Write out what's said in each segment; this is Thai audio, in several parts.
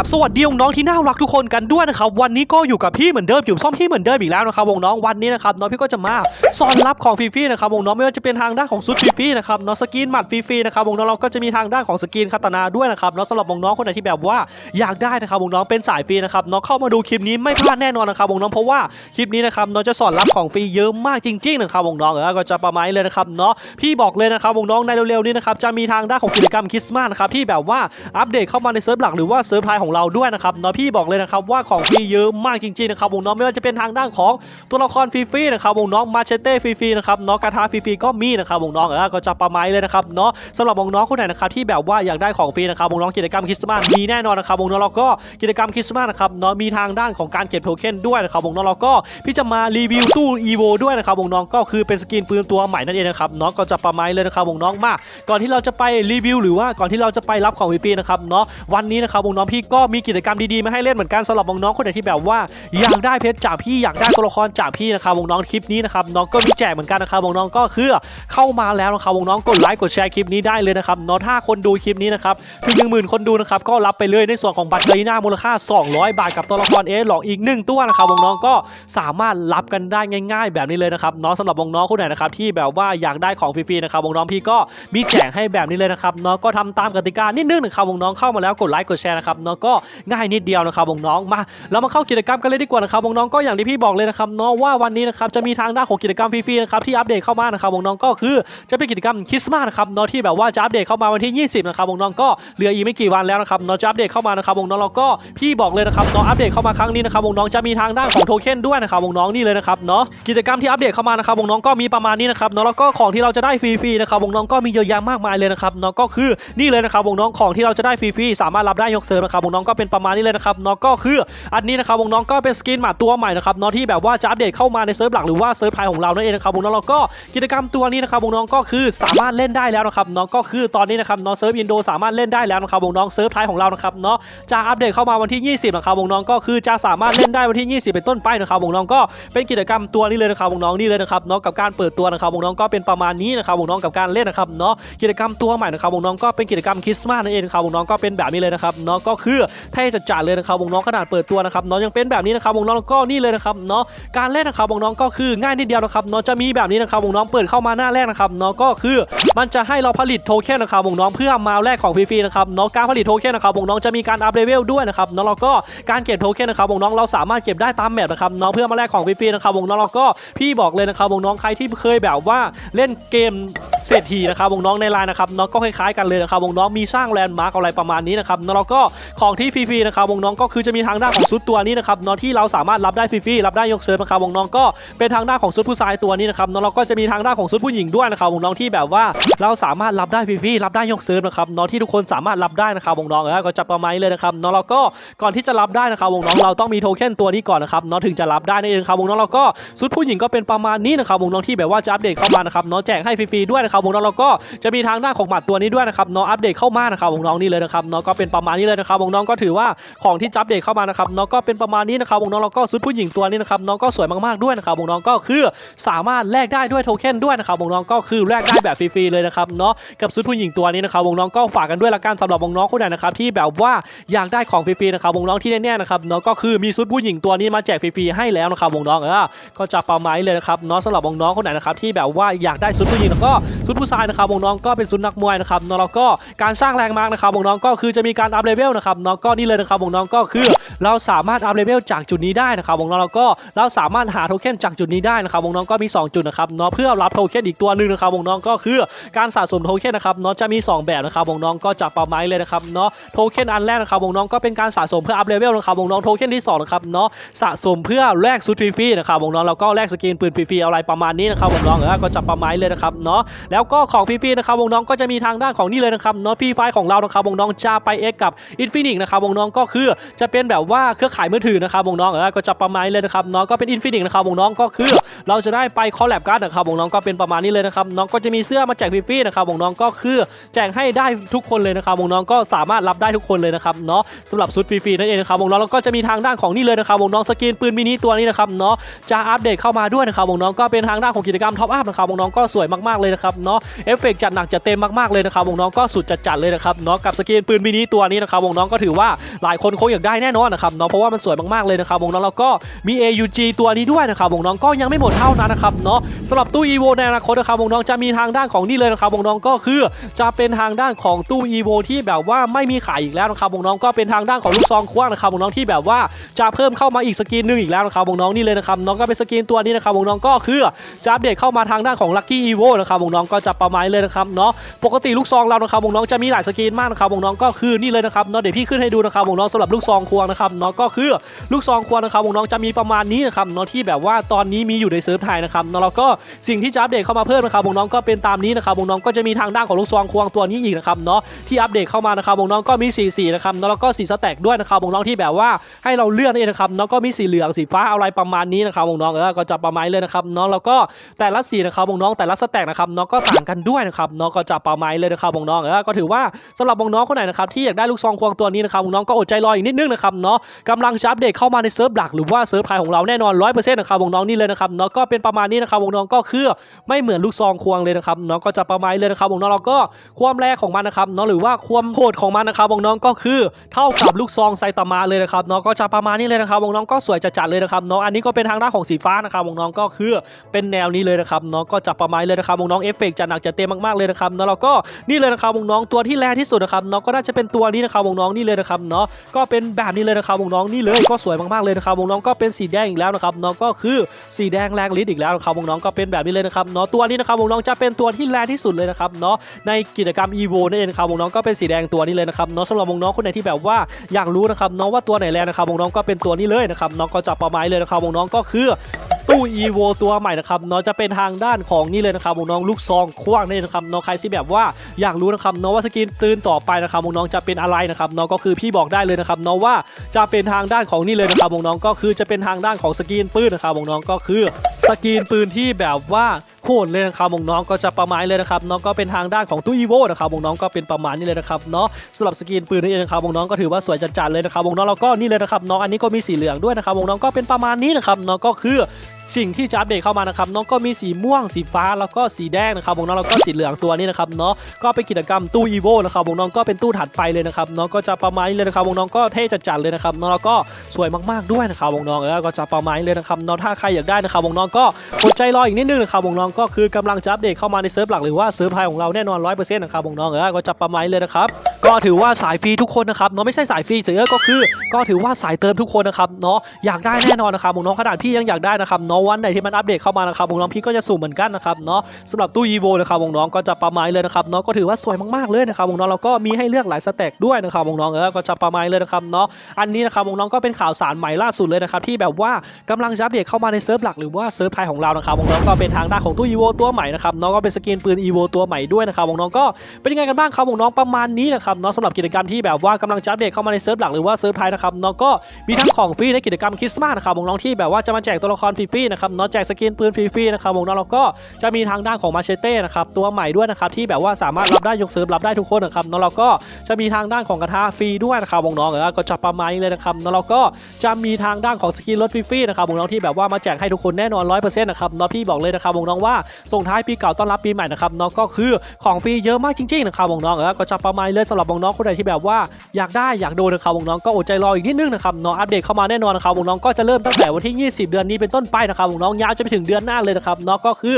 ราบสวัสดีน้องที่น่ารักทุกคนกันด้วยนะครับวันนี้ก็อยู่กับพี่เหมือนเดิมอยู่ซ่อมพี่เหมือนเดิมอีกแล้วนะครับวงน้องวันนี้นะครับน้องพี่ก็จะมาสอนรับของฟรีๆนะครับวงน้องไม่ว่าจะเป็นทางด้านของซุดฟรีๆนะครับน้องสกินหมัดฟรีๆนะครับวงน้องเราก็จะมีทางด้านของสกินคาตานาด้วยนะครับน้องสำหรับวงน้องคนไหนที่แบบว่าอยากได้นะครับวงน้องเป็นสายฟรีนะครับน้องเข้ามาดูคลิปนี้ไม่พลาดแน่นอนนะครับวงน้องเพราะว่าคลิปนี้นะครับน้องจะสอนรับของฟรีเยอะมากจริงๆนะครับวงน้องเออก็จะประมาณเลยนะครับเนาะพี่บอกเลยนะครับวงน้องในเร็วๆนี้นะครับจะมีทางด้านของกิจกรรมคริสต์มาสนะครับที่แบบว่าอัปเดตเข้ามาในเซิร์ฟหลักหรือว่าเซิร์ฟไทยของเราด้วยนะครับเนาะพี่บอกเลยนะครับว่าของฟรีเยอะมากจริงๆนะครับวงน้องไม่ว่าจะเป็นทางด้านของตัวละครฟรีๆนะครับวงน้องมาเชเต้ฟรีๆนะครับเนาะกาทาฟรีๆก็มีนะครับวงน้องเออก็จะประมาณเลยนะครับเนาะสำหรับวงน้องคนไหนนะครับที่แบบว่าอยากได้ของฟรีนะครับวงน้องกิจกรรมคริสต์มาสมีแน่นอนนะครับวงน้องเราก็กิจกรรมคริสต์มาสนะครับเนาะมีทางด้านของการเก็บโทเค็นด้วยนะครับวงน้องเราก็พี่จะมารีวิวตู้อีโวด้วยนะครับวงน้องก็คือเป็นสกินปืนตัวใหม่นั่นเองนะครับเนาะก็จะประมาณเลยนะครับวงน้องมาก่อนที่เราจะไปรีวิว หรือว่าก่อนที่เราจะไปรับของฟรีๆนะครับเนาะวันนี้นะครับวงน้องพี่ก็มีกิจกรรมดีๆมาให้เล่นเหมือนกันสำหรับวงน้องคนไหนที่แบบว่าอยากได้เพชรจากพี่อยากได้ตัวละครจากพี่นะครับวงน้องคลิปนี้นะครับน้องก็มีแจกเหมือนกันนะครับวงน้องก็คือเข้ามาแล้วนะครับวงน้องกดไลค์กดแชร์คลิปนี้ได้เลยนะครับเนาะถ้าคนดูคลิปนี้นะครับถึงหนึ่งหมื่นคนดูนะครับก็รับไปเลยในส่วนของบัตรกรีน่ามูลค่า 200 บาทกับตัวละครเอสหลอกอีกหนึ่งตัวนะครับวงน้องก็สามารถรับกันได้ง่าย ๆ แบบนี้เลยนะครับเนาะสำหรับวงน้องคนไหนนะครับที่แบบว่าอยากได้ของฟรีๆนะครับวงน้องพี่ก็มีแจกให้แบบนี้เลยนะครับเนาะก็ทำตามกติกานิดนึงนะครับวงน้องเข้ามาแล้วกดไลค์กดแชร์นะครับเนาะก็็ง่ายนิดเดียวนะครับวงน้องมาเรามาเข้ากิจกรรมกันเลยดีกว่านะครับวงน้องก็อย่างที่พี่บอกเลยนะครับเนาะว่าวันนี้นะครับจะมีทางด้านของกิจกรรมฟรีๆนะครับที่อัปเดตเข้ามานะครับวงน้องก็คือจะเป็นกิจกรรมคริสต์มาสนะครับเนาะที่แบบว่าจะอัปเดตเข้ามาวันที่ 20นะครับวงน้องก็เหลืออีกไม่กี่วันแล้วนะครับเนาะจะอัปเดตเข้ามานะครับวงน้องเราก็พี่บอกเลยนะครับเนาะอัปเดตเข้ามาครั้งนี้นะครับวงน้องจะมีทางด้านของโทเค็นด้วยนะครับวงน้องนี่เลยนะครับเนาะกิจกรรมที่อัปเดตเข้ามานะครับวงน้องก็มีประมาณนี้นะครับเนาะแล้วก็ของที่เราจะได้ฟรีๆนะครับวงน้องก็มีเยอะแยะมากมายเลยนะครับเนาะก็คือนี่เลยนะครับวงน้องของที่เราจะได้ฟรีๆสามารถรับได้ยกเซิร์ฟนะครับวงน้องก็เป็นประมาณนี้เลยนะครับเนาะก็คืออันนี้นะครับวงน้องก็เป็นสกินหมาตัวใหม่นะครับเนาะที่แบบว่าจะอัปเดตเข้ามาในเซิร์ฟหลักหรือว่าเซิร์ฟไทยของเรานั่นเองนะครับวงน้องเราก็กิจกรรมตัวนี้นะครับวงน้องก็คือสามารถเล่นได้แล้วนะครับเนาะก็คือตอนนี้นะครับเนาะเซิร์ฟอินโดสามารถเล่นได้แล้วนะครับวงน้องเซิร์ฟไทยของเรานะครับเนาะจะอัปเดตเข้ามาวันที่ 20นะครับวงน้องก็คือจะสามารถเล่นได้วันที่ 20 เป็นต้นไปนะครับวงน้องก็เป็นกิจกรรมตัวนี้เลยนะครับวงน้องนี่เลยนะครับเนาะกับการเปิดตัวนะครับวงน้องก็เป็นประมาณนี้นะครับวงน้องกับการเล่นนะครับเนาะกิจกรรมตัวใหม่นะครับวงน้องก็เป็นกิจกรรมคริสต์มาสนั่นเองครับวงน้องก็เป็นแบบนี้เลยนะครับเนาะก็คือเท่จัดๆเลยนะครับวงน้องขนาดเปิดตัวนะครับเนาะยังเป็นแบบนี้นะครับวงน้องก็นี่เลยนะครับเนาะการเล่นนะครับวงน้องก็คือง่ายนิดเดียวนะครับเนาะจะมีแบบนี้นะครับวงน้องเปิดเข้ามาหน้าแรกนะครับเนาะก็คือมันจะให้เราผลิตโทเค็นนะครับวงน้องเพื่อมาแลกของฟรีๆนะครับเนาะการผลิตโทเค็นนะครับวงน้องจะมีการอัพเลเวลด้วยนะครับเนาะแล้วก็การเก็บโทเค็นนะครับวงน้องเราสามารถเก็บได้ตามแมปนะครับเนาะเพื่อมาแลกของฟรีๆนะครับวงน้องเราก็พี่บอกเลยนะครับวงน้องใครที่เคยแบบว่าเล่นเกมเศรษฐีนะครับวงน้องในไลน์นะครับเนาะก็คล้ายๆกันเลยนะครับวงน้องมีสร้างแลนด์มาร์กอะไรประมาณนี้นะครับเนาะแล้วก็ของที่ฟรีๆนะครับวงน้องก็คือจะมีทางด้านของซุดตัวนี้นะครับเนาะที่เราสามารถรับได้ฟรีๆรับได้ยกเซิร์ฟนะครับวงน้องก็เป็นทางด้านของซุดผู้ชายตัวนี้นะครับเนาะเราก็จะมีทางด้านของซุดผู้หญิงด้วยนะครับวงน้องที่แบบว่าเราสามารถรับได้ฟรีๆรับได้ยกเซิร์ฟนะครับเนาะที่ทุกคนสามารถรับได้นะครับวงน้องเออก็จะประมาณเลยนะครับเนาะแล้วก็ก่อนที่จะรับได้นะครับวงน้องเราต้องมีโทเค็นตัวนี้ก่อนนะครับเนาะถึงจะรับได้นั่นเองครับวงน้องเราก็ซุดผู้หญิงก็เป็นประมาณนี้นะครับวงน้องที่แบบว่าจะอัปเดตเข้ามานะครับเนาะแจกให้ฟรีๆด้วยนะครับวงน้องเราก็จะมีทางด้านของหมัดตัวนี้ด้วยนะครับเนาะอัปเดตเข้ามานะครับวงน้องนี่เลยนะครับเนาะก็เป็นประมาณนี้เลยนะครับวงน้ององก็ถือว่าของที่อัปเดตเข้ามานะครับเนาะก็เป็นประมาณนี้นะครับวงน้องเราก็ซุดผู้หญิงตัวนี้นะครับเนาะก็สวยมากๆด้วยนะครับวงน้องก็คือสามารถแลกได้ด้วยโทเค็นด้วยนะครับวงน้องก็คือแลกได้แบบฟรีๆเลยนะครับเนาะกับซุดผู้หญิงตัวนี้นะครับวงน้องก็ฝากกันด้วยละกันสำหรับวงน้องคนไหนนะครับที่แบบว่าอยากได้ของฟรีๆนะครับวงน้องที่แน่ๆนะครับเนาะก็คือมีซุดผู้หญิงตัวนี้มาแจกฟรีๆให้แล้วนะครับวงน้องเออก็จะประมาณเลยนะครับเนาะสำหรับวงน้องคนไหนนะครับที่แบบว่าอยากได้ซุดผู้หญิงแล้วก็ซุดผู้ชายนะครับวงน้องก็เป็นซุดนักมวยนะครับเนาะแล้วก็การสร้างแรงมากนะครับวงน้องก็คือจะมีการอัพเลเวลนะครับเนาะก็นี่เลยนะครับวงน้องก็คือเราสามารถอัพเลเวลจากจุดนี้ได้นะครับวงน้องเราก็เราสามารถหาโทเค็นจากจุดนี้ได้นะครับวงน้องก็มี 2 จุดนะครับเนาะเพื่อรับโทเค็นอีกตัวหนึ่งนะครับวงน้องก็คือการสะสมโทเค็นนะครับเนาะจะมี 2 แบบนะครับวงน้องก็จะประมาณเลยนะครับเนาะโทเค็นอันแรกนะครับวงน้องก็เป็นการสะสมเพื่ออัพเลเวลนะครับวงน้องโทเค็นที่2นะครับเนาะสะสมเพื่อแลกซูทฟรีๆนะครับวงน้องเราก็แลกสกินปืนฟรีๆอะไรประมาณนี้นะครับวงน้องเออก็จะประมาณเลยนะครับเนาะแล้วก็ของฟรีๆนะครับวงน้องก็จะมีทางด้านของนี่เลยนะครับเนาะฟรีไฟของเรานะครับวงน้องจะไปเอ็กกับอินฟินิกนะครับวงน้องก็คือจะเป็นแบบว่าเครือข่ายมือถือนะครับวงน้องก็จะประมาณนี้เลยนะครับเนาะก็เป็นอินฟินิกนะครับวงน้องก็คือ เราจะได้ไปคอลแลบกันนะครับวงน้องก็เป็นประมาณนี้เลยนะครับน้องก็จะมีเสื้อมาแจกฟรีๆนะครับวงน้องก็คือแจกให้ได้ทุกคนเลยนะครับวงน้องก็สามารถรับได้ทุกคนเลยนะครับเนาะสำหรับชุดฟรีๆนั่นเองนะครับวงน้องแล้วก็จะมีทางด้านของนี่เลยนะครับวงน้องสกินปืนมินิตัวนี้นะครับเนาะจะอัปเดตเข้ามาด้วยนะครับวงน้องก็เป็นทางด้านของกิจกรรมท็อปอัพนะครับวงน้องก็สวยมากๆเลยนะครับเนาะเอฟเฟกต์จัดหนักจัดเต็มมากๆเลยนะครับวงน้องก็สุดจัดๆเลยนะครับเนาะกับสกินปืนมินิตัวนี้นะครับวงน้องก็ถือถือว่าหลายคนคงอยากได้แน่นอนนะครับเนาะเพราะว่ามันสวยมากๆเลยนะครับวงน้องแล้วก็มี AUG ตัวนี้ด้วยนะครับวงน้องก็ยังไม่หมดเท่านั้นนะครับเนาะสำหรับตู้ EVO ในอนาคตนะครับวงน้องจะมีทางด้านของนี่เลยนะครับวงน้องก็คือจะเป็นทางด้านของตู้ EVO ที่แบบว่าไม่มีขายอีกแล้วนะครับวงน้องก็เป็นทางด้านของลูกซองคว้างนะครับวงน้องที่แบบว่าจะเพิ่มเข้ามาอีกสกินหนึ่งอีกแล้วนะครับวงน้องนี่เลยนะครับน้องก็เป็นสกินตัวนี้นะครับวงน้องก็คือจะอัปเดตเข้ามาทางด้านของ Lucky EVO นะครับวงน้องก็จะประมาณเลยนะครับเนาะปกติลูกซองเรานะครับวงน้องจะมีหลายสกินมากนะครับวงน้องก็คือนี่เลยนะครับเนาะเดี๋ยวพี่ขึ้นให้ดูนะครับวงน้องสำหรับลูกซองควงนะครับเนาะก็คือลูกซองควงนะครับวงน้องจะมีประมาณนี้นะครับเนาะที่แบบว่าตอนนี้มีอยู่ในเซิร์ฟไทยนะครับเนาะแล้วก็สิ่งที่จะอัปเดตเข้ามาเพิ่มนะครับวงน้องก็เป็นตามนี้นะครับวงน้องก็จะมีทางด้านของลูกซองควงตัวนี้อีกนะครับเนาะที่อัปเดตเข้ามานะครับวงน้องก็มีสีสีนะครับเนาะแล้วก็สีสแต็กด้วยนะครับวงน้องที่แบบว่าให้เราเลือกนี่นเองนะครับเนาะก็มีสีเหลืองสีฟ้าอะไรประมาณนี้นะครับวงน้องเออก็จะประมาณเลยนะครับเนาะแล้วก็แต่ละสีนะครับวงน้องแต่ละสแต็กนะครับเนาะก็ต่างกันด้วยนะครับเนาะก็จะประมาณเลยนะครับวงน้องเออก็ถือว่าสำหรับวงน้องคนไหนนะครับที่อยากได้ลูกซองควงตัวนี้นะครับน้องก็อดใจรออีกนิดนึงนะครับเนาะกำลังจะอัปเดตเข้ามาในเซิร์ฟหลักหรือว่าเซิร์ฟไทยของเราแน่นอน100%นะครับวงน้องนี่เลยนะครับเนาะก็เป็นประมาณนี้นะครับวงน้องก็คือไม่เหมือนลูกซองควงเลยนะครับเนาะก็จะประมาณเลยนะครับวงน้องเราก็ความแรงของมันนะครับเนาะหรือว่าความโหดของมันนะครับวงน้องก็คือเท่ากับลูกซองไซตามะเลยนะครับเนาะก็จะประมาณนี้เลยนะครับวงน้องก็สวยจัดๆเลยนะครับเนาะอันนี้ก็เป็นทางด้านของสีฟ้านะครับวงน้องก็คือเป็นแนวนี้เลยนะครับเนาะก็จะประมาณเลยนะครับวงน้องเอฟเฟกต์จะหนักจะเต็มมากๆเลยนะครับเนาะเราก็นี่เลยนะครับวงน้องตัวที่แรงที่สุดนะครับเนาะก็น่าจะเป็นตัวนี้นะครับวงน้องนี่เลยนะครับเนาะก็เป็นแบบนี้เลยนะครับวงน้องนี่เลยก็สวยมากๆเลยนะครับวงน้องก็เป็นสีแดงอีกแล้วนะครับเนาะก็คือสีแดงแรงฤทธิ์อีกแล้วนะครับวงน้องก็เป็นแบบนี้เลยนะครับเนาะตัวนี้นะครับวงน้องจะเป็นตัวที่แรงที่สุดเลยนะครับเนาะในกิจกรรม EVO นั่นเองนะครับวงน้องก็เป็นสีแดงตัวนี้เลยนะครับเนาะสำหรับวงน้องคนไหนที่แบบว่าอยากรู้นะครับเนาะว่าตัวไหนแรงนะครับวงน้องก็เป็นตัวนี้เลยนะครับเนาะก็จะประมาณเลยนะครับวงน้องก็คือ ตู้อีโวตัวใหม่นะครับเนาะจะเป็นทางด้านของนี่เลยนะครับวงน้องลูกซองคว้างนี่นะครับเนาะใครที่แบบว่าอยากรู้นะครับเนาะว่าสกินตื่นต่อไปนะครับวงน้องจะเป็นอะไรนะครับเนาะก็คือพี่บอกได้เลยนะครับเนาะว่าจะเป็นทางด้านของนี่เลยนะครับวงน้องก็คือจะเป็นทางด้านของสกินปืนนะครับวงน้องก็คือ สกินปืนที่แบบว่าโหดเลยนะครับวงน้องก็จะประมาณเลยนะครับเนาะก็เป็นทางด้านของตู้ EVO นะครับวงน้องก็เป็นประมาณนี้เลยนะครับเนาะสำหรับสกินปืนนี่เองนะครับวงน้องก็ถือว่าสวยจัดๆเลยนะครับวงน้องเราก็นี่เลยนะครับเนาะอันนี้ก็มีสีเหลืองด้วยนะครับวงน้องก็เป็นประมาณนี้นะครับเนาะก็คือสิ่งที่จะอัปเดตเข้ามานะครับน้องก็มีสีม่วงสีฟ้าแล้วก็สีแดงนะครับวงน้องแล้วก็สีเหลืองตัวนี้นะครับเนาะก็เป็นกิจกรรมตู้อีโวนะครับวงน้องก็เป็นตู้ถัดไปเลยนะครับเนาะก็จะประมาณนี้เลยนะครับวงน้องก็เท่จัดๆเลยนะครับเนาะแล้วก็สวยมากๆด้วยนะครับวงน้องเออก็จะประมาณนี้เลยนะครับเนาะถ้าใครอยากได้นะครับวงน้องก็อดใจรออีกนิดนึงนะครับวงน้องก็คือกำลังจะอัปเดตเข้ามาในเซิร์ฟหลักหรือว่าเซิร์ฟไทยของเราแน่นอน100%นะครับวงน้องเออก็จะประมาณเลยนะครับก็ถือว่าสายฟรีทุกคนนะครับเนาะไม่ใช่สายฟรีเฉยๆก็คือ ก็ถือว่าสายเติมทุกคนนะครับเนาะอยากได้แน่นอนนะครับวงน้องขนาดพี่ยังอยากได้นะครับเนาะวันไหนที่มันอัปเดตเข้ามานะครับวงน้องพี่ก็จะสุ่มเหมือนกันนะครับเนาะสำหรับตู้ EVO นะครับวงน้องก็จะประมาณเลยนะครับเนาะก็ถือว่าสวยมากๆเลยนะครับวงน้องเราก็มีให้เลือกหลายสเต็กด้วยนะครับวงน้องเออก็จะประมาณเลยนะครับเนาะอันนี้นะครับวงน้องก็เป็นข่าวสารใหม่ล่าสุดเลยนะครับที่แบบว่ากำลังจะอัปเดตเข้ามาในเซิร์ฟหลักหรือว่าเซิร์ฟไทยของเรานะครับวงน้องก็เป็นทางด้านของตู้ EVO ตัวใหม่นะครับเนาะก็เป็นสกินปืน EVO ตัวใหม่ด้วยนะครับวงน้องก็เป็นยังไงกันบ้างครับวงน้องประมาณนี้นะครับเนาะสำหรับกิจกรรมที่แบบว่ากำลังจะอัปเดตเข้ามาในเซิร์ฟหลักหรือว่าเซิร์ฟไทยนะครับเนาะก็มีทั้งของฟรีในกิจกรรมคริสต์มาสนะครับวงน้องที่แบบว่าจะมาแจกตัวละครฟรีๆนะครับเนาะแจกสกินปืนฟรีๆนะครับวงน้องเราก็จะมีทางด้านของมาเชเต้นะครับตัวใหม่ด้วยนะครับที่แบบว่าสามารถรับได้ยกเซิร์ฟรับได้ทุกคนนะครับเนาะเราก็จะมีทางด้านของกระทะฟรีด้วยนะครับวงน้องก็จะประมาณนี้เลยนะครับเนาะเราก็จะมีทางด้านของสกินรถฟรีๆนะครับวงน้องที่แบบว่ามาแจกให้ทุกคนแน่นอน100%นะครับเนาะพี่บอกเลยนะครับวงน้องว่าส่งท้ายปีเก่าต้อนรับปีใหม่นะครับเนาะก็คือของฟรีเยอะมากจริงๆนะครับวงน้องเออก็จะประมาณเลยสำหรับวงน้องคนใดที่แบบว่าอยากได้อยากโดนนะครับวงน้องก็อดใจรออีกนิดนึงนะครับเนาะอัปเดตเข้ามาแน่นอนนะครับวงน้องก็จะเริ่มตั้งแต่วันที่ 20 เดือนนี้เป็นต้นไปนะครับวงน้องยาวจะไปถึงเดือนหน้าเลยนะครับเนาะก็คือ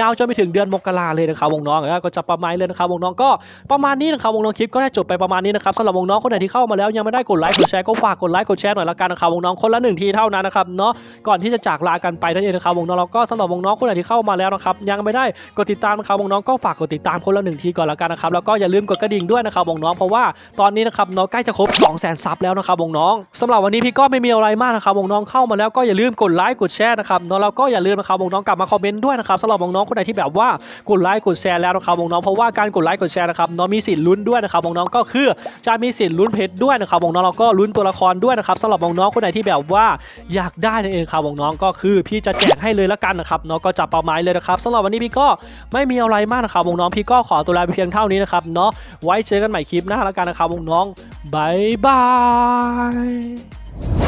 ยาวจนไปถึงเดือนมกราเลยนะครับวงน้องเออก็จะประมาณเลยนะครับวงน้องก็ประมาณนี้นะครับวงน้องคลิปก็ได้จบไปประมาณนี้นะครับสำหรับวงน้องคนไหนที่เข้ามาแล้วยังไม่ได้กดไลค์กดแชร์ก็ฝากกดไลค์กดแชร์หน่อยละกันนะครับวงน้องคนละหนึ่งทีเท่านั้นนะครับเนาะก่อนที่จะจากลากันไปนั่นเองนะครับวงน้องเราก็สำหรับวงน้องคนไหนที่เข้ามาแล้วนะครับยังไม่ได้กดติดตามนะครับวงน้องก็ฝากกดติดตามคนละหนึ่งทีก่อนละกันนะครับแล้วก็อย่าลืมกดกระดิ่งด้วยนะครับวงน้องเพราะว่าตอนนี้นะครับเนาะใกล้จะครบ2 0 0 0 0 0ซับแล้วนะครับวงน้องสำหรับวันนี้พี่ก็ไม่มีอะไรมากนะครับวงน้องเข้ามาแล้วก็อย่าลืมกดไลค์กดแชร์นะครับเนาะแล้วก็อย่าลืมนะครับวงน้องกลับมาคอมเมนต์ด้วยนะครับสำหรับวงน้องคนไหนที่แบบว่ากดไลค์กดแชร์แล้วนะครับวงน้องเพราะว่าการกดไลค์กดแชร์นะครับเนาะมีสิทธิ์ลุ้นด้วยนะครับวงน้องก็คือจะมีสิทธิ์ลุ้นเพชรด้วยนะครับวงน้องเราก็ลุ้นตัวละครด้วยนะครับสำหรับวงน้องคนไหนที่แบบว่าอยากได้นั่นเองครับวงน้องก็คือพี่จะแจกให้เลยละกันนะครับเนาะก็จับเป้าหมายเลยนะครับสำหรับวันนี้พี่ก็ไม่มีอะไรมากนะครับวงน้องพี่ก็ขอตัวลาไปเพียงเท่านี้นะครับเนาะไว้เจอกันใหม่คลิปหน้าละกันนะครับวงน้องบายบาย